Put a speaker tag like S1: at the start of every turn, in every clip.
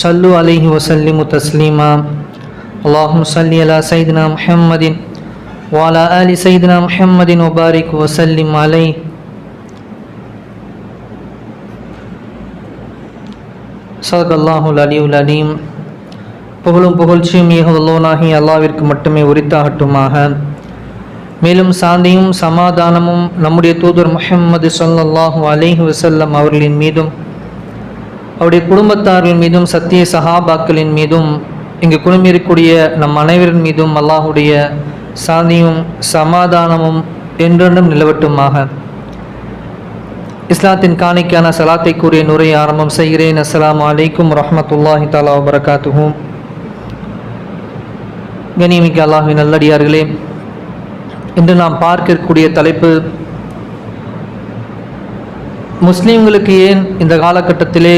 S1: சல்லு அலிஹி வசல்லி முத்தஸ்லீமா அல்லாஹும் சல்லி அலா சைதினா முஹம்மதின் வாலா அலி சைதினா முஹம்மதின் ஒபாரிக் வசல்லிம் அலை சதல்லாஹுல் அலியுல் அலீம் புகழும் புகழ்ச்சியும் ஏகவல்லோனாகி அல்லாவிற்கு மட்டுமே உரித்தாகட்டுமாக. மேலும் சாந்தியும் சமாதானமும் நம்முடைய தூதர் முஹம்மது சொல்லல்லாஹு அலிஹி வசல்லம் அவர்களின் மீதும் அவருடைய குடும்பத்தார்கள் மீதும் சத்திய சஹாபாக்களின் மீதும் இங்கு குழுமியிருக்கூடிய நம் அனைவரின் மீதும் அல்லாஹுடைய சாந்தியும் சமாதானமும் என்றென்றும் நிலவட்டுமாக. இஸ்லாத்தின் காணிக்கான சலாத்தை கூறிய நுரை ஆரம்பம் செய்கிறேன். அஸ்லாம் அலைக்கும் ரஹமத்துல்லாஹி தாலா வபரகாத்துஹும் கனிமிக்க அல்லாஹின் நல்லடியார்களே இன்று நாம் பார்க்கக்கூடிய தலைப்பு முஸ்லீம்களுக்கு ஏன் இந்த காலகட்டத்திலே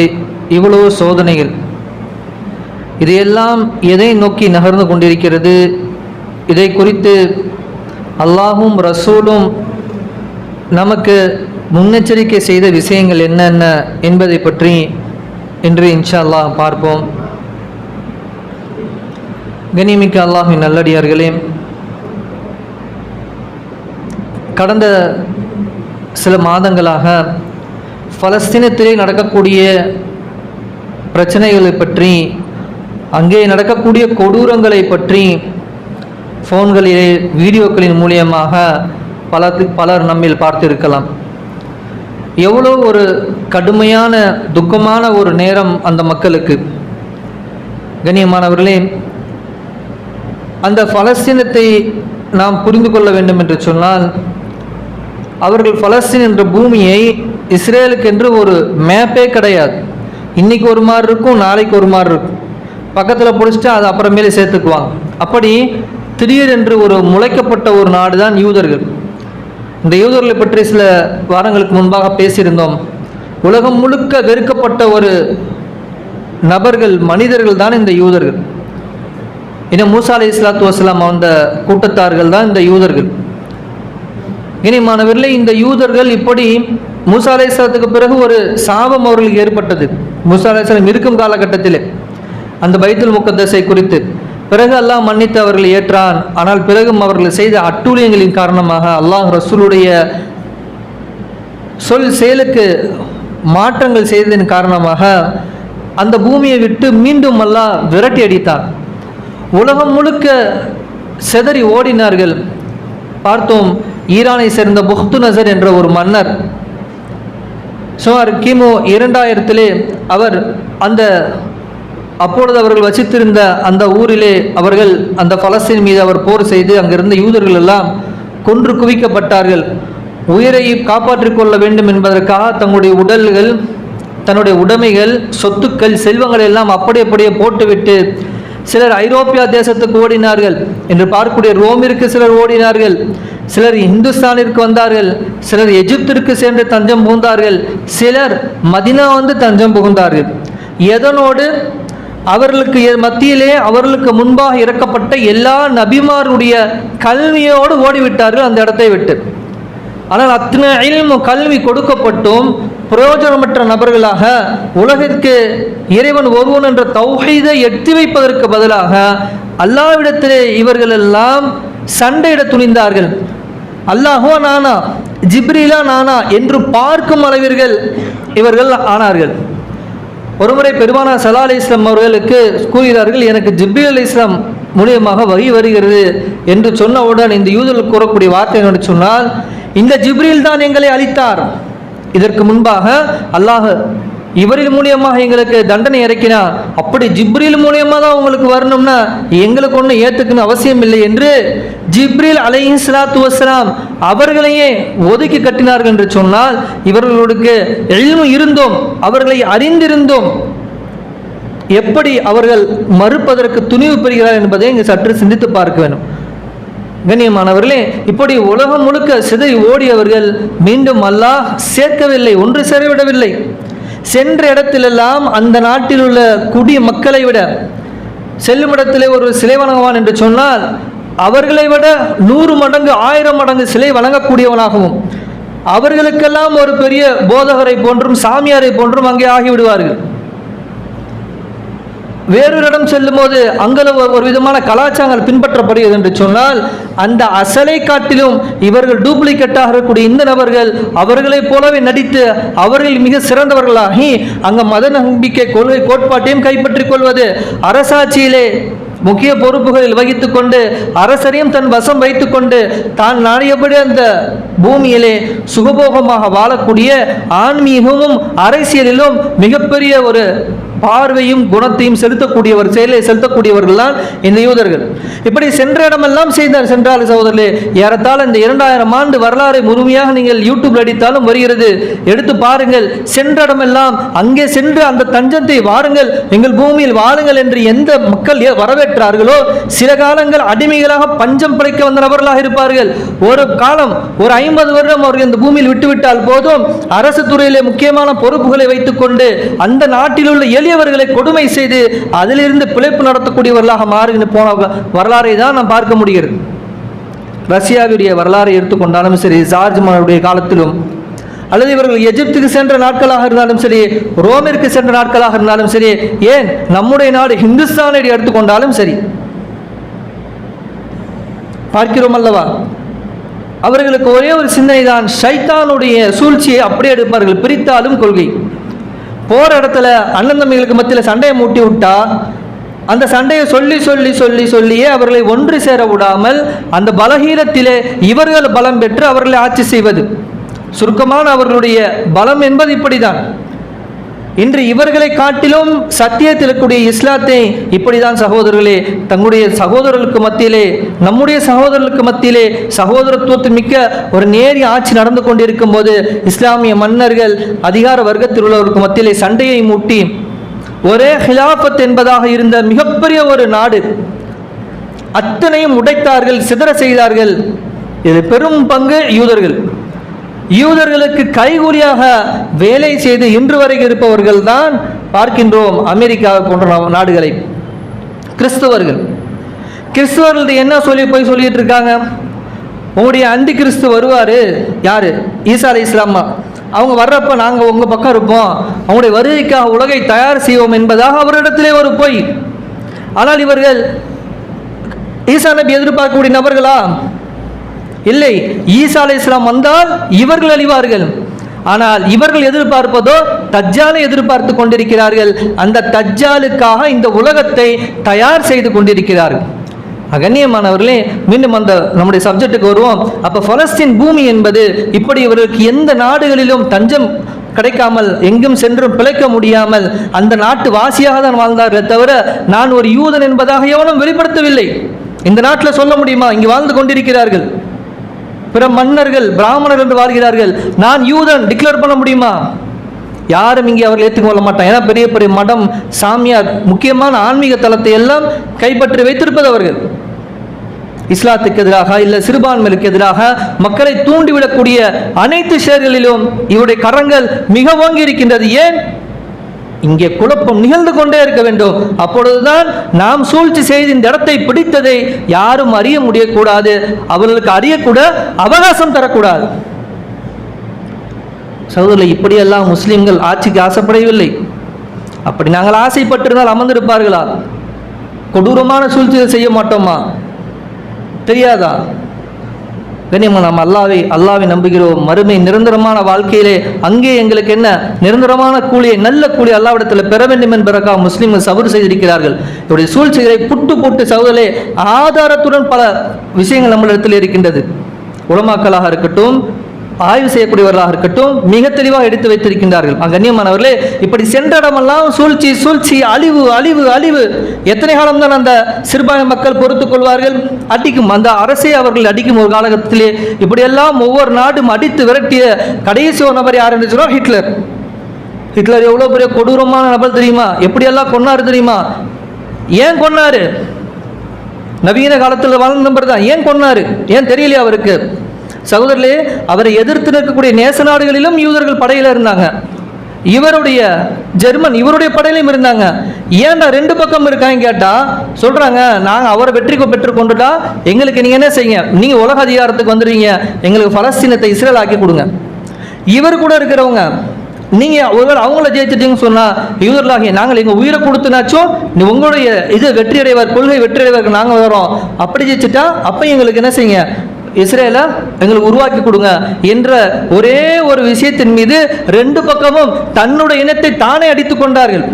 S1: இவ்வளவு சோதனைகள். இதையெல்லாம் எதை நோக்கி நகர்ந்து கொண்டிருக்கிறது? இதை குறித்து அல்லாஹும் ரசூலும் நமக்கு முன்னெச்சரிக்கை செய்த விஷயங்கள் என்னென்ன என்பதை பற்றி இன்று இன்ஷா அல்லாஹ் பார்ப்போம். கனிமிக்க அல்லாஹின் நல்லடியார்களே கடந்த சில மாதங்களாக பலஸ்தீனத்திலே நடக்கக்கூடிய பிரச்சனைகளை பற்றி அங்கே நடக்கக்கூடிய கொடூரங்களை பற்றி ஃபோன்களிலே வீடியோக்களின் மூலியமாக பல பலர் நம்மில் பார்த்திருக்கலாம். எவ்வளோ ஒரு கடுமையான துக்கமான ஒரு நேரம் அந்த மக்களுக்கு. கண்ணியமானவர்களே அந்த பலஸ்தீனத்தை நாம் புரிந்து கொள்ள வேண்டும் என்று சொன்னால் அவர்கள் பலஸ்தீன் என்ற பூமியை இஸ்ரேலுக்கு என்று ஒரு மேப்பே கிடையாது. இன்றைக்கி ஒரு மாதிரி இருக்கும் நாளைக்கு ஒரு மாதிரி இருக்கும். பக்கத்தில் பிடிச்சிட்டு அது அப்புறமேலே சேர்த்துக்குவாங்க. அப்படி திடீரென்று ஒரு முளைக்கப்பட்ட ஒரு நாடு தான் யூதர்கள். இந்த யூதர்களை பற்றி சில வாரங்களுக்கு முன்பாக பேசியிருந்தோம். உலகம் முழுக்க வெறுக்கப்பட்ட ஒரு நபர்கள் மனிதர்கள் தான் இந்த யூதர்கள். இன்னும் மூசா அலி இஸ்லாத்து வசலாம் அந்த கூட்டத்தார்கள் தான் இந்த யூதர்கள். இனி மாணவர்களே இந்த யூதர்கள் இப்படி மூசா பிறகு ஒரு சாபம் அவர்களுக்கு ஏற்பட்டது. மூசா இருக்கும் காலகட்டத்திலே அந்த பைத்துல் முக்கத்தசை குறித்து. பிறகு அல்லாஹ் மன்னித்து அவர்களை ஏற்றான். ஆனால் பிறகும் அவர்கள் செய்த அட்டூழியங்களின் காரணமாக அல்லாஹ் ரசூலுடைய சொல் செயலுக்கு மாற்றங்கள் செய்ததன் காரணமாக அந்த பூமியை விட்டு மீண்டும் அல்லாஹ் விரட்டி அடித்தார் உலகம் முழுக்க செதறி ஓடினார்கள். பார்த்தோம் ஈரானை சேர்ந்த புஹ்து நசர் என்ற ஒரு மன்னர் சுமார் கிமு இரண்டாயிரத்திலே அவர் அந்த அப்பொழுது அவர்கள் வசித்திருந்த அந்த ஊரிலே அவர்கள் அந்த பலஸ்தீன் மீது அவர் போர் செய்து அங்கிருந்த யூதர்கள் எல்லாம் கொன்று குவிக்கப்பட்டார்கள். உயிரை காப்பாற்றிக் கொள்ள வேண்டும் என்பதற்காக தங்களுடைய உடல்கள் தன்னுடைய உடைமைகள் சொத்துக்கள் செல்வங்களை எல்லாம் அப்படி அப்படியே போட்டுவிட்டு சிலர் ஐரோப்பியா தேசத்துக்கு ஓடினார்கள். என்று பார்க்கக்கூடிய ரோமிற்கு சிலர் ஓடினார்கள். சிலர் இந்துஸ்தானிற்கு வந்தார்கள் சிலர் எஜிப்திற்கு சென்று தஞ்சம் புகுந்தார்கள் சிலர் மதினா வந்து தஞ்சம் புகுந்தார்கள். எதனோடு? அவர்களுக்கு மத்தியிலே அவர்களுக்கு முன்பாக இறக்கப்பட்ட எல்லா நபிமாருடைய கல்வியோடு ஓடிவிட்டார்கள் அந்த இடத்தை விட்டு. ஆனால் அத்தனை கல்வி கொடுக்கப்பட்டும் பிரயோஜனமற்ற நபர்களாக உலகிற்கு இறைவன் ஒருவன் என்ற தௌஹீதை எட்டி வைப்பதற்கு பதிலாக அல்லாவிடத்திலே இவர்கள் எல்லாம் சண்டையிட துணிந்தார்கள். அல்லாஹுவா நானா ஜிப்ரிலா நானா என்று பார்க்கும் அளவீர்கள் இவர்கள் ஆனார்கள். ஒருமுறை பெருமானா சலா அலி இஸ்லாம் அவர்களுக்கு கூறுகிறார்கள் எனக்கு ஜிப்ரீல் அலி இஸ்லாம் மூலியமாக வகி வருகிறது என்று சொன்னவுடன் இந்த யூதர்கள் கூறக்கூடிய வார்த்தை என்று சொன்னால் இந்த ஜிப்ரில் தான் எங்களை அளித்தார் இதற்கு முன்பாக அல்லாஹ் இவரின் மூலியமாக எங்களுக்கு தண்டனை இறக்கினா அப்படி ஜிப்ரில் மூலியமாக தான் உங்களுக்கு வரணும்னா எங்களுக்கு ஒன்றும் ஏற்றுக்கணும் அவசியம் இல்லை என்று ஜிப்ரில் அலைஹி சலாத்து வசலாம் அவர்களையே ஒதுக்கி கட்டினார்கள் என்று சொன்னால் இவர்களுக்கு எழுமும் இருந்தோம் அவர்களை அறிந்திருந்தோம் எப்படி அவர்கள் மறுப்பதற்கு துணிவு பெறுகிறார் என்பதை இங்கு சற்று சிந்தித்து பார்க்க வேண்டும். கண்ணியமானவர்களே இப்படி உலகம் முழுக்க சிதை ஓடியவர்கள் மீண்டும் அல்லாஹ் சேர்க்கவில்லை ஒன்று சேரவிடவில்லை. சென்ற இடத்திலெல்லாம் அந்த நாட்டில் உள்ள குடி மக்களை விட செல்லும் இடத்திலே ஒரு சிலை வணங்குவான் என்று சொன்னால் அவர்களை விட நூறு மடங்கு ஆயிரம் மடங்கு சிலை வணங்கக்கூடியவனாகவும் அவர்களுக்கெல்லாம் ஒரு பெரிய போதகரை போன்றும் சாமியாரை போன்றும் அங்கே ஆகிவிடுவார்கள். வேறொரு இடம் செல்லும்போது அங்கே ஒரு- விதமான கலாச்சாரங்கள் பின்பற்றப்படுகிறது என்று சொன்னால் அந்த அசலை காட்டிலும் இவர்கள் டூப்ளிகேட்டாக இருக்கக்கூடிய இந்த நபர்கள் அவர்களைப் போலவே நடித்து அவர்கள் மிக சிறந்தவர்களாகி அங்கே மத நம்பிக்கை கொள்கை கோட்பாட்டையும் கைப்பற்றிக் கொள்வது அரசாட்சியிலே முக்கிய பொறுப்புகளில் வகித்து கொண்டு அரசரையும் தன் வசம் வைத்துக்கொண்டு தான் நாடியபடி அந்த பூமியிலே சுகபோகமாக வாழக்கூடிய ஆன்மீகமும் அரசியலிலும் மிகப்பெரிய ஒரு பார்வையும் குணத்தையும் செலுத்தக்கூடியவர் செயலை செலுத்தக்கூடியவர்கள் தான் இந்த யூதர்கள். இப்படி சென்ற இடமெல்லாம் செய்தார் சென்றால் சகோதரர்களே ஏறத்தால் இந்த இரண்டாயிரம் ஆண்டு வரலாறை முழுமையாக நீங்கள் யூடியூப்ல அடித்தாலும் வருகிறது. எடுத்து பாருங்கள் சென்ற இடமெல்லாம் அங்கே சென்று அந்த தஞ்சத்தை வாருங்கள் எங்கள் பூமியில் வாருங்கள் என்று எந்த மக்கள் வரவேற்றார்களோ சில காலங்கள் அடிமைகளாக பஞ்சம் பிழைக்க வந்த நபர்களாக இருப்பார்கள். ஒரு காலம் ஒரு ஐம்பது வருடம் அவர்கள் இந்த பூமியில் விட்டுவிட்டால் போதும் அரசு துறையிலே முக்கியமான பொறுப்புகளை வைத்துக்கொண்டு அந்த நாட்டில் உள்ள எளியவர்களை கொடுமை செய்து அதிலிருந்து பிழைப்பு நடத்தக்கூடியவர்களாக மாறுகின்ற போன வரலாறை தான் நாம் பார்க்க முடிகிறது. ரஷ்யாவுடைய வரலாறை எடுத்துக்கொண்டாலும் சரி ஜார்ஜ் காலத்திலும் அல்லது இவர்கள் எகிப்துக்கு சென்ற நாட்களாக இருந்தாலும் சரி ரோமிற்கு சென்ற நாட்களாக இருந்தாலும் சரி ஏன் நம்முடைய நாடு ஹிந்துஸ்தானை எடுத்துக்கொண்டாலும் சரி பார்க்கிறோம் அல்லவா? அவர்களுக்கு ஒரே ஒரு சிந்தனை தான் ஷைத்தானுடைய சூழ்ச்சியை அப்படியே எடுப்பார்கள் பிரித்தாலும் கொள்கை. போகிற இடத்துல அண்ணன் தம்பிகளுக்கு மத்தியில் சண்டையை மூட்டி விட்டா அந்த சண்டையை சொல்லி சொல்லி சொல்லி சொல்லியே அவர்களை ஒன்று சேர விடாமல் அந்த பலகீனத்திலே இவர்கள் பலம் பெற்று அவர்களை ஆட்சி செய்வது. சுருக்கமான அவர்களுடைய பலம் என்பது இப்படிதான். இன்று இவர்களை காட்டிலும் சத்தியத்தில் இருக்கக்கூடிய இஸ்லாத்தை இப்படிதான் சகோதரர்களே தங்களுடைய சகோதரர்களுக்கு மத்தியிலே நம்முடைய சகோதரர்களுக்கு மத்தியிலே சகோதரத்துவத்து மிக்க ஒரு நேரிய ஆட்சி நடந்து கொண்டிருக்கும் போது இஸ்லாமிய மன்னர்கள் அதிகார வர்க்கத்தில் உள்ளவருக்கு மத்தியிலே சண்டையை மூட்டி ஒரே ஹிலாபத் என்பதாக இருந்த மிகப்பெரிய ஒரு நாடு அத்தனையும் உடைத்தார்கள் சிதற செய்தார்கள். இது பெரும் பங்கு யூதர்கள். யூதர்களுக்கு கைகூலியாக வேலை செய்து இன்று வரை இருப்பவர்கள் தான் பார்க்கின்றோம் அமெரிக்கா போன்ற நாடுகளை. கிறிஸ்தவர்கள். கிறிஸ்தவர்கள் என்ன சொல்லி போய் சொல்லிட்டு இருக்காங்க? உங்களுடைய அந்தி கிறிஸ்து வருவார். யார்? ஈசா அலை இஸ்லாமா. அவங்க வர்றப்ப நாங்கள் உங்கள் பக்கம் இருப்போம். அவங்களுடைய வருகைக்காக உலகை தயார் செய்வோம் என்பதாக அவரிடத்திலே ஒரு பொய். ஆனால் இவர்கள் ஈசா நபி எதிர்பார்க்கக்கூடிய நபர்களா? இல்லை ஈசா அலை இஸ்லாம் வந்தால் இவர்கள் அழிவார்கள். ஆனால் இவர்கள் எதிர்பார்ப்பதோ தஜ்ஜாலை எதிர்பார்த்து கொண்டிருக்கிறார்கள். அந்த தஜ்ஜாலுக்காக இந்த உலகத்தை தயார் செய்து கொண்டிருக்கிறார்கள். அகண்ணியமானவர்களே மீண்டும் அந்த நம்முடைய சப்ஜெக்டுக்கு வருவோம். அப்போ பலஸ்தீன் பூமி என்பது இப்படி இவர்களுக்கு எந்த நாடுகளிலும் தஞ்சம் கிடைக்காமல் எங்கும் சென்றும் பிழைக்க முடியாமல் அந்த நாட்டு வாசியாக தான் வாழ்ந்தார்களே தவிர நான் ஒரு யூதன் என்பதாக எவனும் வெளிப்படுத்தவில்லை. இந்த நாட்டில் சொல்ல முடியுமா? இங்கு வாழ்ந்து கொண்டிருக்கிறார்கள். பிற மன்னர்கள் பிராமணர்கள் என்று வாழ்கிறார்கள். நான் யூதன் டிக்ளேர் பண்ண முடியுமா? யாரும் இங்கே அவர்கள் ஏற்றுக்கொள்ள மாட்டான் ஏன்னா பெரிய பெரிய மடம் சாமியார் முக்கியமான ஆன்மீக தளத்தை எல்லாம் கைப்பற்றி வைத்திருப்பது அவர்கள். இஸ்லாத்துக்கு எதிராக இல்லை சிறுபான்மைக்கு எதிராக மக்களை தூண்டிவிடக்கூடிய அனைத்து செயல்களிலும் இவருடைய கரங்கள் மிக ஓங்கி இருக்கின்றது. ஏன்? இங்கே குழப்பம் நிகழ்ந்து கொண்டே இருக்க வேண்டும். அப்பொழுதுதான் நாம் சூழ்ச்சி செய்து இந்த இடத்தை பிடித்ததை யாரும் அறிய முடியக்கூடாது. அவர்களுக்கு அறியக்கூட அவகாசம் தரக்கூடாது. சகோதரில் இப்படியெல்லாம் முஸ்லிம்கள் ஆட்சிக்கு ஆசைப்படவில்லை. அப்படி நாங்கள் ஆசைப்பட்டிருந்தால் அமர்ந்திருப்பார்களா? கொடூரமான சூழ்ச்சிகள் செய்ய மாட்டோமா? தெரியாதா? கண்ணியமா நாம் அல்லாவை அல்லாவை நம்புகிறோம் மறுமை நிரந்தரமான வாழ்க்கையிலே அங்கே எங்களுக்கு என்ன? நிரந்தரமான கூலியை நல்ல கூலி அல்லாவிடத்தில் பெற வேண்டும் என்பதற்காக முஸ்லீம்கள் சபறு செய்திருக்கிறார்கள். இவருடைய சூழ்ச்சிகளை புட்டு புட்டு சவுதலே ஆதாரத்துடன் பல விஷயங்கள் நம்மளிடத்தில் இருக்கின்றது. உலமாக்களாக இருக்கட்டும் ஆய்வு செய்யக்கூடியவர்களாக இருக்கட்டும் மிக தெளிவாக எடுத்து வைத்திருக்கின்றார்கள். கண்ணியமானவர்களே இப்படி சென்ற இடமெல்லாம் சூழ்ச்சி சூழ்ச்சி அழிவு அழிவு அழிவு. எத்தனை காலம்தான் அந்த சிறுபான்மை மக்கள் பொறுத்துக் கொள்வார்கள்? அடிக்கும் அந்த அரசே அவர்கள் அடிக்கும் ஒரு காலகட்டத்திலே இப்படியெல்லாம் ஒவ்வொரு நாடும் அடித்து விரட்டிய கடைசி ஒரு நபர் யார் என்று சொன்னால் ஹிட்லர். ஹிட்லர் எவ்வளோ பெரிய கொடூரமான நபர் தெரியுமா? எப்படியெல்லாம் கொன்னாரு தெரியுமா? ஏன் கொன்னாரு? நவீன காலத்தில் வாழ்ந்த நபர் தான் ஏன் கொன்னாரு? ஏன் தெரியலையா அவருக்கு? சகோதரர்களே அவரை எதிர்த்து நிற்கக்கூடிய நேச நாடுகளிலும் யூதர்கள் படையில் இருந்தாங்க. இவருடைய ஜெர்மன் இவருடைய படையிலும் இருந்தாங்க. ஏன்டா ரெண்டு பக்கம் இருக்காங்க கேட்டா சொல்றாங்க நாங்கள் அவரை வெற்றி பெற்று கொண்டுட்டா எங்களுக்கு நீங்க என்ன செய்யுங்க? நீங்க உலக அதிகாரத்துக்கு வந்துடுவீங்க எங்களுக்கு பலஸ்தீனத்தை இஸ்ரேல் ஆக்கி கொடுங்க. இவர் கூட இருக்கிறவங்க நீங்க ஒருவேளை அவங்கள ஜெயிச்சிட்டீங்கன்னு சொன்னா யூதர்களாகிய நாங்கள் எங்க உயிரை கொடுத்துனாச்சும் நீ உங்களுடைய இது வெற்றியடைவர் கொள்கை வெற்றி அடைவாருக்கு நாங்கள் வரோம் அப்படி ஜெயிச்சுட்டா அப்ப எங்களுக்கு என்ன செய்யுங்க? இஸ்ரேலை எங்களுக்கு உருவாக்கி கொடுங்க என்ற ஒரே ஒரு விஷயத்தின் மீது ரெண்டு பக்கமும் தன்னுடைய இனத்தை தானே அடித்துக் கொண்டார்கள்.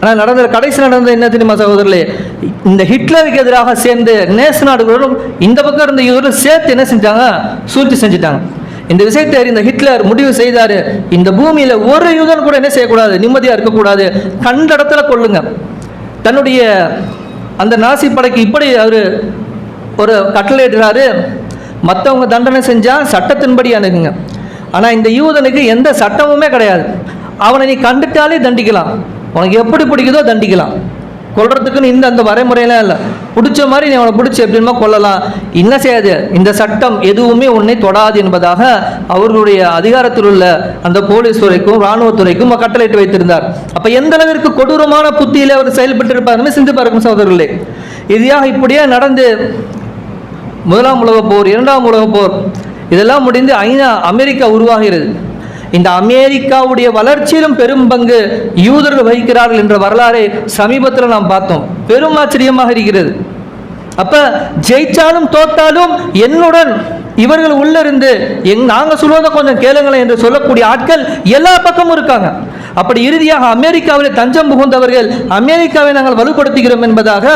S1: ஆனால் நடந்த கடைசி நடந்த என்ன தெரியுமா சகோதரர்களே? இந்த ஹிட்லருக்கு எதிராக சேர்ந்து நேச நாடுகளும் இந்த பக்கம் இருந்த இவரும் சேர்த்து என்ன செஞ்சாங்க? சூழ்ச்சி செஞ்சுட்டாங்க. இந்த விஷயத்தை அறிந்த ஹிட்லர் முடிவு செய்தாரு. இந்த பூமியில ஒரு யூதன் கூட என்ன செய்யக்கூடாது? நிம்மதியா இருக்கக்கூடாது. கண்ட இடத்துல கொள்ளுங்க. தன்னுடைய அந்த நாசி படைக்கு இப்படி அவர் ஒரு கட்டளையிடுறாரு மற்றவங்க தண்டனை செஞ்சால் சட்டத்தின்படி அணுகுங்க. ஆனால் இந்த யூதனுக்கு எந்த சட்டமுமே கிடையாது. அவனை நீ கண்டுட்டாலே தண்டிக்கலாம். உனக்கு எப்படி பிடிக்குதோ தண்டிக்கலாம். கொள்றதுக்குன்னு இந்த அந்த வரைமுறையெல்லாம் இல்லை. பிடிச்ச மாதிரி நீ அவனை பிடிச்சி எப்படிமா கொள்ளலாம் என்ன செய்யாது? இந்த சட்டம் எதுவுமே உன்னை தொடாது என்பதாக அவர்களுடைய அதிகாரத்தில் உள்ள அந்த போலீஸ் துறைக்கும் இராணுவத்துறைக்கும் கட்டளையிட்டு வைத்திருந்தார். அப்போ எந்த அளவிற்கு கொடூரமான புத்தியில் அவர் செயல்பட்டு இருப்பாருன்னு சிந்து பார்க்கும் சகோதரர்களே. இதையாக இப்படியே நடந்து முதலாம் உலகப் போர் இரண்டாம் உலகப் போர். இதெல்லாம் முடிந்து ஐநா அமெரிக்கா உருவாகிறது. இந்த அமெரிக்காவுடைய வளர்ச்சியிலும் பெரும் பங்கு யூதர்கள் வகிக்கிறார்கள் என்ற வரலாறை சமீபத்தில் நாம் பார்த்தோம். பெரும் ஆச்சரியமாக இருக்கிறது. அப்ப ஜெயிச்சாலும் தோத்தாலும் என்னுடன் இவர்கள் உள்ளிருந்து எங் நாங்கள் சொல்வதை கொஞ்சம் கேளுங்களேன் என்று சொல்லக்கூடிய ஆட்கள் எல்லா பக்கமும் இருக்காங்க. அப்படி இறுதியாக அமெரிக்காவில் தஞ்சம் புகுந்தவர்கள் அமெரிக்காவை நாங்கள் வலுப்படுத்துகிறோம் என்பதாக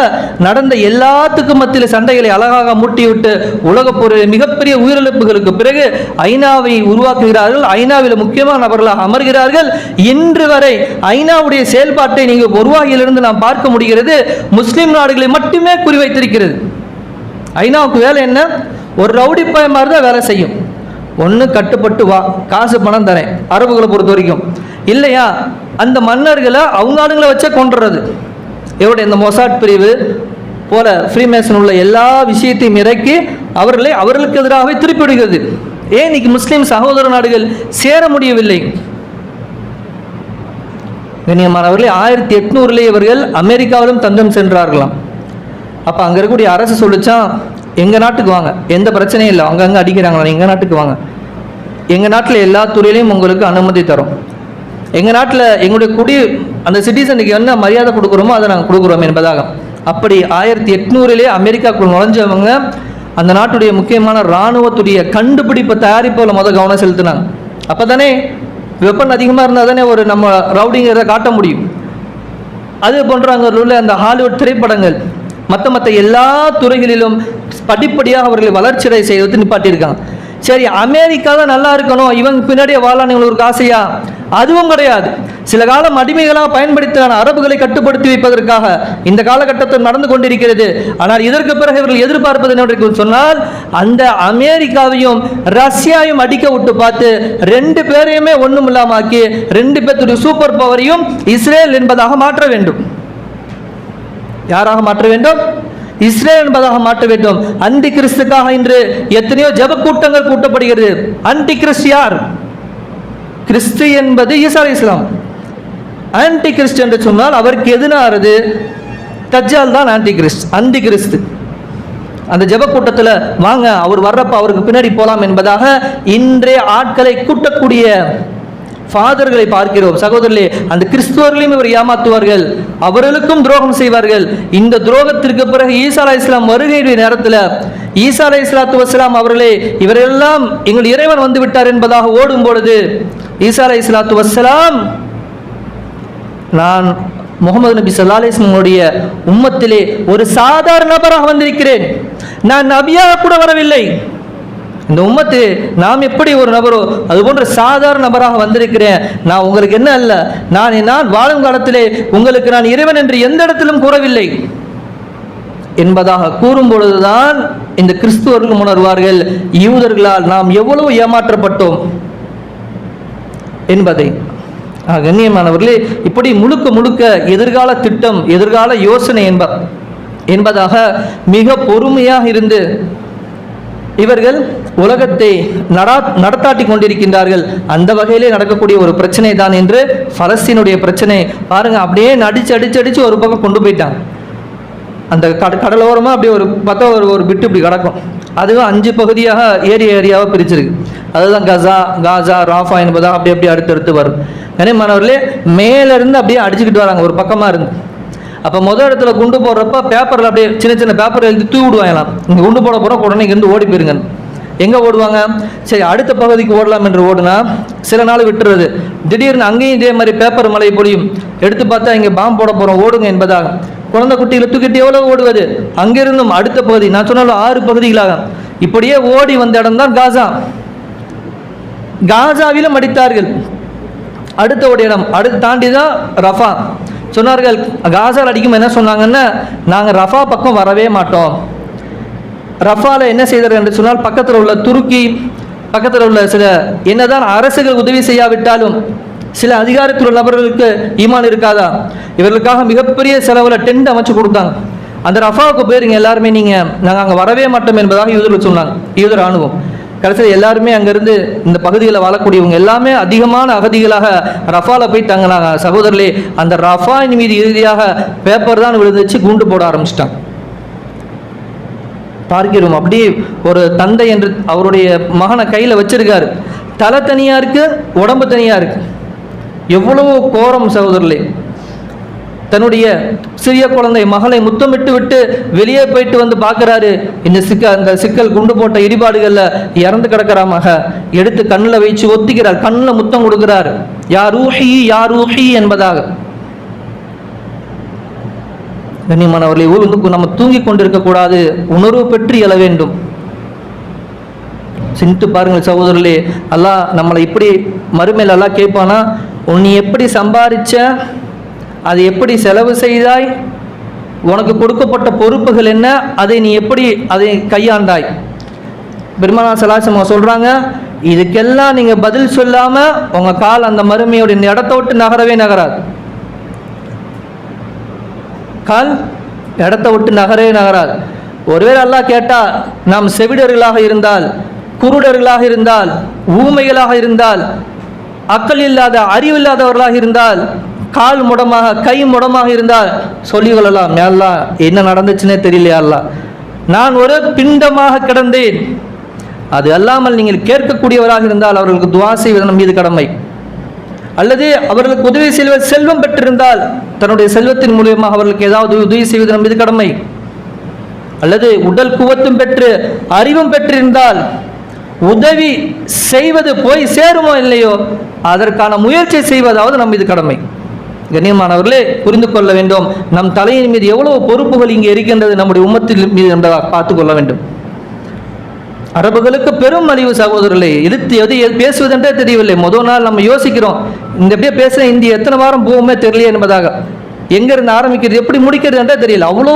S1: நடந்த எல்லாத்துக்கும் மத்தியில் சண்டைகளை அழகாக மூட்டிவிட்டு உலகப் போரில் மிகப்பெரிய உயிரிழப்புகளுக்கு பிறகு ஐநாவை உருவாக்குகிறார்கள். ஐநாவில் முக்கியமான நபர்களாக அமர்கிறார்கள். இன்று வரை ஐநாவுடைய செயல்பாட்டை நீங்கள் உருவாகியிலிருந்து நாம் பார்க்க முடிகிறது. முஸ்லிம் நாடுகளை மட்டுமே குறிவைத்திருக்கிறது. ஐநாவுக்கு வேலை என்ன? ஒரு ரவுடி பய மாதிரி தான் வேலை செய்யும். ஒன்று கட்டுப்பட்டு வா காசு பணம் தரேன். அரபுகளை பொறுத்த வரைக்கும் இல்லையா? அந்த மன்னர்களை அவங்க ஆளுங்களை வச்சே கொண்டுறது எவ்வளோ இந்த மொசாட் பிரிவு போல ஃப்ரீமேசன் உள்ள எல்லா விஷயத்தையும் இறக்கி அவர்களை அவர்களுக்கு எதிராகவே திருப்பி விடுகிறது ஏன் இன்னைக்கு முஸ்லீம் சகோதர நாடுகள் சேர முடியவில்லை? கண்ணியமானவர்களே ஆயிரத்தி எட்நூறுலேயே இவர்கள் அமெரிக்காவிலும் தஞ்சம் சென்றார்களாம். அப்போ அங்கே இருக்கக்கூடிய அரசு சொல்லிச்சான் எங்கள் நாட்டுக்கு வாங்க எந்த பிரச்சனையும் இல்லை அங்கங்கே அடிக்கிறாங்களா எங்கள் நாட்டுக்கு வாங்க. எங்கள் நாட்டில் எல்லா துறையிலையும் உங்களுக்கு அனுமதி தரும். எங்கள் நாட்டில் எங்களுடைய குடி அந்த சிட்டிசனுக்கு என்ன மரியாதை கொடுக்குறோமோ அதை நாங்கள் கொடுக்குறோம் என்பதாக. அப்படி ஆயிரத்தி எட்நூறிலே அமெரிக்காவுக்குள் நுழைஞ்சவங்க அந்த நாட்டுடைய முக்கியமான இராணுவத்துடைய கண்டுபிடிப்பு தயாரிப்பில் மொதல் கவனம் செலுத்தினாங்க. அப்போ தானே வெப்பன் அதிகமாக இருந்தால் தானே ஒரு நம்ம ரவுடிங்கிறத காட்ட முடியும். அது போன்ற அங்கே உள்ள அந்த ஹாலிவுட் திரைப்படங்கள் மற்ற மற்ற எல்லா துறைகளிலும் படிப்படியாக அவர்களை வளர்ச்சியடை செய்வது நிப்பாட்டியிருக்காங்க. சரி அமெரிக்கா தான் நல்லா இருக்கணும். இவங்க பின்னாடியே வாழான்னு இவங்களுக்கு ஆசையா? அதுவும் கிடையாது. சில காலம் அடிமைகளாக பயன்படுத்தின அரபுகளை கட்டுப்படுத்தி வைப்பதற்காக. இந்த காலகட்டத்தில் நடந்து கொண்டிருக்கிறது. ஆனால் இதற்கு பிறகு இவர்கள் எதிர்பார்ப்பது என்ன சொன்னால் அந்த அமெரிக்காவையும் ரஷ்யாவையும் அடிக்க விட்டு பார்த்து ரெண்டு பேரையுமே ஒன்றும் இல்லாமாக்கி ரெண்டு பேர்த்துடைய சூப்பர் பவரையும் இஸ்ரேல் என்பதாக மாற்ற வேண்டும். யாராக மாற்ற வேண்டும்? இஸ்ரேல் என்பதாக மாற்ற வேண்டும். அந்தி கிறிஸ்துக்காக இன்று எத்தனையோ ஜப கூட்டங்கள் கூட்டப்படுகிறது. அன்டி கிறிஸ்து யார்? கிறிஸ்து என்பது ஈசா இஸ்லாம். ஆன்டி கிறிஸ்ட் என்று சொன்னால் அவருக்கு எதினானது? தஜ்ஜால் தான் ஆன்டி கிறிஸ்ட் அந்தி கிறிஸ்து அந்த ஜப கூட்டத்தில் வாங்க அவர் வர்றப்ப அவருக்கு பின்னாடி போகலாம் என்பதாக இன்றைய ஆட்களை கூட்டக்கூடிய ஃபாதர்களை பார்க்கிறோம். சகோதரர்களே அந்த கிறிஸ்துவர்களையும் இவர் ஏமாத்துவார்கள் அவர்களுக்கும் துரோகம் செய்வார்கள். இந்த துரோகத்திற்கு பிறகு ஈசா அலை இஸ்லாம் வருகை நேரத்தில் ஈசா அலை இஸ்லாத்து வஸ்லாம் அவர்களே இவரெல்லாம் எங்கள் இறைவன் வந்து விட்டார் என்பதாக ஓடும் பொழுது ஈசா அலை இஸ்லாத்து வஸ்லாம் நான் முகமது நபி ஸல்லல்லாஹு அலைஹி உம்மத்திலே ஒரு சாதாரண நபராக வந்திருக்கிறேன். நான் நபியாக கூட வரவில்லை. இந்த உம்மத்து நாம் எப்படி ஒரு நபரோ அது போன்ற சாதாரண நபராக வந்திருக்கிறேன். நான் உங்களுக்கு என்ன அல்ல நான் நான் வாழும் காலத்திலே உங்களுக்கு நான் இறைவன் என்று எந்த இடத்திலும் கூறவில்லை. என்பதாக கூறும் பொழுதுதான் இந்த கிறிஸ்துவர்கள் உணர்வார்கள் யூதர்களால் நாம் எவ்வளவு ஏமாற்றப்பட்டோம் என்பதை. கண்ணியமானவர்களே இப்படி முழுக்க முழுக்க எதிர்கால திட்டம் எதிர்கால யோசனை என்ப என்பதாக மிக பொறுமையாக இருந்து இவர்கள் உலகத்தை நடா நடத்தாட்டி கொண்டிருக்கின்றார்கள். அந்த வகையிலே நடக்கக்கூடிய ஒரு பிரச்சனை தான் என்று பலஸ்தீனுடைய பிரச்சனை. பாருங்க அப்படியே நடிச்சு அடிச்சு அடிச்சு ஒரு பக்கம் கொண்டு போயிட்டாங்க. அந்த கட கடலோரமாக அப்படியே ஒரு பார்த்தா ஒரு ஒரு பிட்டு இப்படி கிடக்கும். அதுவும் அஞ்சு பகுதியாக ஏரியா ஏரியாவாக பிரிச்சிருக்கு. அதுதான் கசா காசா ராஃபா என்பதாக அப்படியே அப்படியே அடுத்தடுத்து வரும். கனிமானவர்களே மேலேருந்து அப்படியே அடிச்சுக்கிட்டு வராங்க. ஒரு பக்கமாக இருந்து. அப்போ முதல் இடத்துல குண்டு போடுறப்ப பேப்பரில் அப்படியே சின்ன சின்ன பேப்பர் எழுதி தூ விடுவாங்களாம். இங்கே குண்டு போட போகிறோம் உடனே இங்கேருந்து ஓடி போயிருங்க. எங்கே ஓடுவாங்க? சரி அடுத்த பகுதிக்கு ஓடலாம் என்று ஓடுனா சில நாள் விட்டுறது. திடீர்னு அங்கேயும் இதே மாதிரி பேப்பர் மலை பொழியும். எடுத்து பார்த்தா இங்கே பாம்பு போட போகிறோம் ஓடுங்க என்பதாக. குழந்தை குட்டியில் தூக்கிட்டு எவ்வளோ ஓடுவது? அங்கிருந்தும் அடுத்த பகுதி நான் சொன்னாலும் ஆறு பகுதிகளாக இப்படியே ஓடி வந்த இடம் தான் காசா. காசாவிலும் அடித்தார்கள். அடுத்த ஒரு இடம் அடுத்து தாண்டி தான் ரஃபா. சொன்னார்கள் காசால் அடிக்கும் என்ன சொன்னாங்கன்னா நாங்கள் ரஃபா பக்கம் வரவே மாட்டோம். ரஃபாவில் என்ன செய்தார் என்று சொன்னால் பக்கத்தில் உள்ள துருக்கி பக்கத்தில் உள்ள சில என்னதான் அரசுகள் உதவி செய்யாவிட்டாலும் சில அதிகாரத்தில் உள்ள நபர்களுக்கு ஈமான் இருக்காதா? இவர்களுக்காக மிகப்பெரிய செலவில் டென்ட் அமைச்சு கொடுத்தாங்க. அந்த ரஃபாவுக்கு போயிருங்க எல்லாருமே நீங்கள் நாங்கள் அங்கே வரவே மாட்டோம் என்பதாக யூதர்கள் சொன்னாங்க யூதர் ராணுவம். கடைசியில் எல்லாருமே அங்கேருந்து இந்த பகுதியில் வாழக்கூடியவங்க எல்லாமே அதிகமான அகதிகளாக ரஃபால போய் தங்கினாங்க. சகோதரர்களே அந்த ரஃபாயின் மீது இறுதியாக பேப்பர் தான் விழுந்துச்சு குண்டு போட ஆரம்பிச்சிட்டாங்க. பார்க்கிறோம் அப்படியே ஒரு தந்தை என்று அவருடைய மகனை கையில் வச்சிருக்காரு. தலை தனியாக இருக்கு உடம்பு தனியாக இருக்குது எவ்வளவோ கோரம் சகோதரர்களே. தன்னுடைய சிறிய குழந்தை மகளை முத்தமிட்டு விட்டு வெளியே போயிட்டு வந்து பார்க்குறாரு. இந்த சிக்க அந்த சிக்கல் குண்டு போட்ட இடிபாடுகளில் இறந்து கிடக்கிறாமாக. எடுத்து கண்ணில் வச்சு ஒத்திக்கிறார். கண்ணில் முத்தம் கொடுக்கிறார். யார் ஊஹி யார் ஊஹி என்பதாக. கண்ணியமானவர்களை வந்து நம்ம தூங்கி கொண்டிருக்க கூடாது. உணர்வு பெற்று எழ வேண்டும். சிந்தித்து பாருங்கள் சகோதரர்களே அல்லாஹ் நம்மளை இப்படி மறுமையில் அல்லாஹ் கேட்பானா? உன்னை எப்படி சம்பாதிச்ச அது எப்படி செலவு செய்தாய்? உனக்கு கொடுக்கப்பட்ட பொறுப்புகள் என்ன? அதை நீ எப்படி அதை கையாண்டாய்? பெருமானா சலாசமா சொல்றாங்க இதுக்கெல்லாம் நீங்க பதில் சொல்லாம உங்க கால் அந்த மறுமையோட இந்த இடத்த விட்டு நகரவே நகராது. கால் இடத்த விட்டு நகரவே நகராது. ஒருவேளை அல்லாஹ் கேட்டால் நாம் செவிடர்களாக இருந்தால் குருடர்களாக இருந்தால் ஊமைகளாக இருந்தால் அக்கல் இல்லாத அறிவு இல்லாதவர்களாக இருந்தால் கால் முடமாக கை முடமாக இருந்தால் சொல்லிக் கொள்ளலாம். என்ன நடந்துச்சுன்னே தெரியலையா நான் ஒரு பிண்டமாக கிடந்தேன். அது அல்லாமல் நீங்கள் கேட்கக்கூடியவராக இருந்தால் அவர்களுக்கு துவா செய்வது நம் மீது கடமை. அல்லது அவர்களுக்கு உதவி செய்வது செல்வம் பெற்றிருந்தால் தன்னுடைய செல்வத்தின் மூலியமாக அவர்களுக்கு ஏதாவது உதவி செய்வது நம் மீது கடமை. அல்லது உடல் குவத்தும் பெற்று அறிவும் பெற்றிருந்தால் உதவி செய்வது போய் சேருமோ இல்லையோ அதற்கான முயற்சி செய்வதாவது நம் மீது கடமை. கண்ணியமானவர்களே புரிந்து கொள்ள வேண்டும். நம் தலையின் மீது எவ்வளவு பொறுப்புகள் இங்கே இருக்கின்றது நம்முடைய உம்மத்தில் மீது என்பதாக பார்த்து கொள்ள வேண்டும். அரபுகளுக்கு பெரும் அழிவு சகோதரர்களை எதிர்த்து எது எது பேசுவதென்றே தெரியவில்லை. முதல் நாள் நம்ம யோசிக்கிறோம் இந்த அப்படியே பேச இந்திய எத்தனை வாரம் போகுமே தெரியலையே என்பதாக. எங்கிருந்து ஆரம்பிக்கிறது எப்படி முடிக்கிறது என்றே தெரியல. அவ்வளோ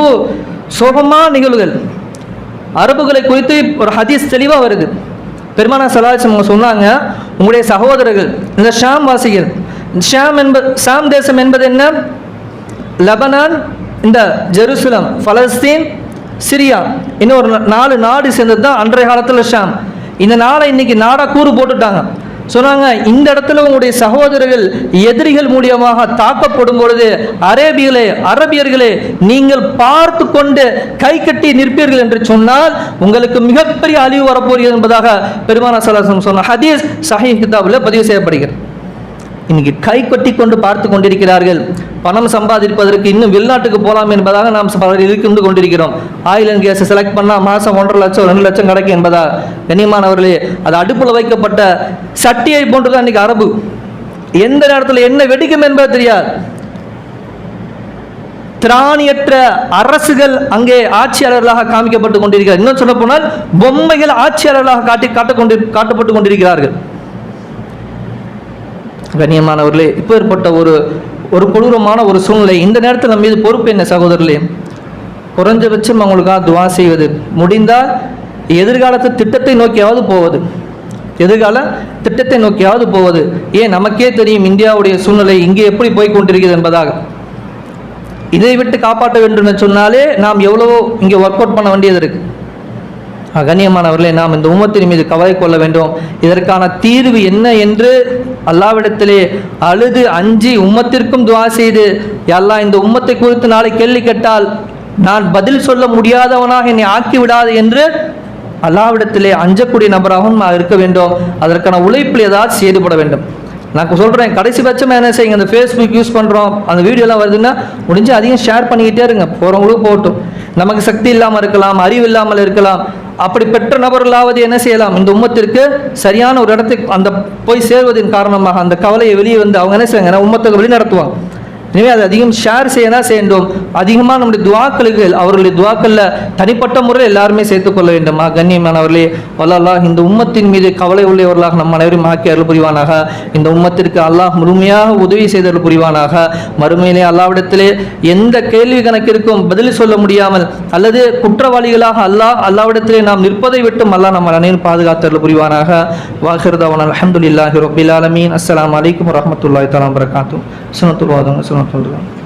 S1: சோகமான நிகழ்வுகள். அரபுகளை குறித்து ஒரு ஹதீஸ் தெளிவாக வருது. பெருமானா சலாச்சம் சொன்னாங்க உங்களுடைய சகோதரர்கள் இந்த ஷாம் வாசிகள் ஷாம் என்பது ஷாம் தேசம் என்பது என்ன? லெபனான் இந்த ஜெருசலம் பலஸ்தீன் சிரியா இன்னும் ஒரு நாலு நாடு சேர்ந்தது தான் அன்றைய காலத்தில் ஷாம். இந்த நாளை இன்னைக்கு நாடா கூறு போட்டுட்டாங்க. சொன்னாங்க இந்த இடத்துல உங்களுடைய சகோதரர்கள் எதிரிகள் மூலியமாக தாக்கப்படும் பொழுது அரேபியர்களே அரபியர்களே நீங்கள் பார்த்து கொண்டு கை கட்டி நிற்பீர்கள் என்று சொன்னால் உங்களுக்கு மிகப்பெரிய அழிவு வரப்போகிறது என்பதாக பெருமானா சலாசம் சொன்ன ஹதீஸ் சஹி கிதாபில் பதிவு செய்யப்படுகிறது. இன்னைக்கு கை கொட்டி கொண்டு பார்த்து கொண்டிருக்கிறார்கள். பணம் சம்பாதிப்பதற்கு இன்னும் வெளிநாட்டுக்கு போகலாம் என்பதாக நாம் பலர் இருந்து கொண்டிருக்கிறோம். ஆயில் அண்ட் கேஸை செலக்ட் பண்ணால் மாதம் ஒன்றரை லட்சம் ரெண்டு லட்சம் கிடைக்கும் என்பதா? கண்ணியமானவர்களே அது அடுப்பில் வைக்கப்பட்ட சட்டியை போன்றுதான் இன்னைக்கு அரபு. எந்த நேரத்தில் என்ன வெடிக்கும் என்பது தெரியாது. திராணியற்ற அரசுகள் அங்கே ஆட்சியாளர்களாக காமிக்கப்பட்டு கொண்டிருக்கிறார் இன்னும் சொல்ல போனால் பொம்மைகள் ஆட்சியாளர்களாக காட்டி காட்டக்கொண்டு காட்டப்பட்டு கொண்டிருக்கிறார்கள். கண்ணியமானவர்களே இப்போ ஏற்பட்ட ஒரு ஒரு கொடூரமான ஒரு சூழ்நிலை. இந்த நேரத்தில் நம்ம மீது பொறுப்பு என்ன சகோதரர்களே? குறைஞ்சபட்சம் அவங்களுக்காக துவா செய்வது. முடிந்தால் எதிர்காலத்து திட்டத்தை நோக்கியாவது போவது. எதிர்கால திட்டத்தை நோக்கியாவது போவது. ஏன் நமக்கே தெரியும் இந்தியாவுடைய சூழ்நிலை இங்கே எப்படி போய் கொண்டிருக்கிறது என்பதாக. இதை விட்டு காப்பாற்ற வேண்டும் என்று சொன்னாலே நாம் எவ்வளவோ இங்கே ஒர்க் அவுட் பண்ண வேண்டியது இருக்குது கண்ணியமானவர்களே நாம் இந்த உம்மத்தின் மீது கவலை கொள்ள வேண்டும். இதற்கான தீர்வு என்ன என்று அல்லாவிடத்திலே அழுது அஞ்சி உம்மத்திற்கும் துவா செய்து எல்லா இந்த உம்மத்தை குறித்து நாளை கேள்வி கேட்டால் நான் பதில் சொல்ல முடியாதவனாக என்னை ஆக்கி விடாது என்று அல்லாவிடத்திலே அஞ்சக்கூடிய நபராகவும் நான் இருக்க வேண்டும். அதற்கான உழைப்பில் ஏதாவது ஈடுபட வேண்டும். நான் சொல்கிறேன் கடைசி பட்சமாக என்ன செய்யுங்க அந்த ஃபேஸ்புக் யூஸ் பண்ணுறோம் அந்த வீடியோலாம் வருதுன்னா முடிஞ்சு அதிகம் ஷேர் பண்ணிக்கிட்டே இருங்க. போகிறவங்களும் போகட்டும். நமக்கு சக்தி இல்லாமல் இருக்கலாம் அறிவு இல்லாமல் இருக்கலாம். அப்படி பெற்ற நபர்களாவது என்ன செய்யலாம்? இந்த உம்மத்திற்கு சரியான ஒரு இடத்துக்கு அந்த போய் சேர்வதன் காரணமாக அந்த கவலையை வெளியே வந்து அவங்க என்ன செய்வாங்க? உம்மத்தை வழி நடத்துவாங்க. எனவே அது அதிகம் ஷேர் செய்யதான் செய்யணும் அதிகமாக நம்முடைய துவாக்களுக்கு அவர்களுடைய துவாக்களில் தனிப்பட்ட முறையில் எல்லாருமே சேர்த்துக்கொள்ள வேண்டும். ஆ, கண்ணியமானவர்களே வல்லல்லா இந்த உம்மத்தின் மீது கவலை உள்ளவர்களாக நம் அனைவரும் ஆக்கி அருள் புரிவானாக இந்த உம்மத்திற்கு அல்லாஹ் முழுமையாக உதவி செய்தல் புரிவானாக மறுமையிலே அல்லாவிடத்திலே எந்த கேள்வி கணக்கிற்கும் பதில் சொல்ல முடியாமல் அல்லது குற்றவாளிகளாக அல்லாஹ் அல்லாவிடத்திலே நாம் நிற்பதை விட்டும் அல்லாஹ் நம்ம அனைவரும் பாதுகாத்தல் புரிவானாக வாகிருதவன் அலமதுல்லாஹி ரபில் ஆலமீன். அஸ்ஸலாமு அலைக்கும் வரஹ்மத்துல்லாஹி தஆலா வபரகாத்துஹு. சுனத்துல் சுனத்துல்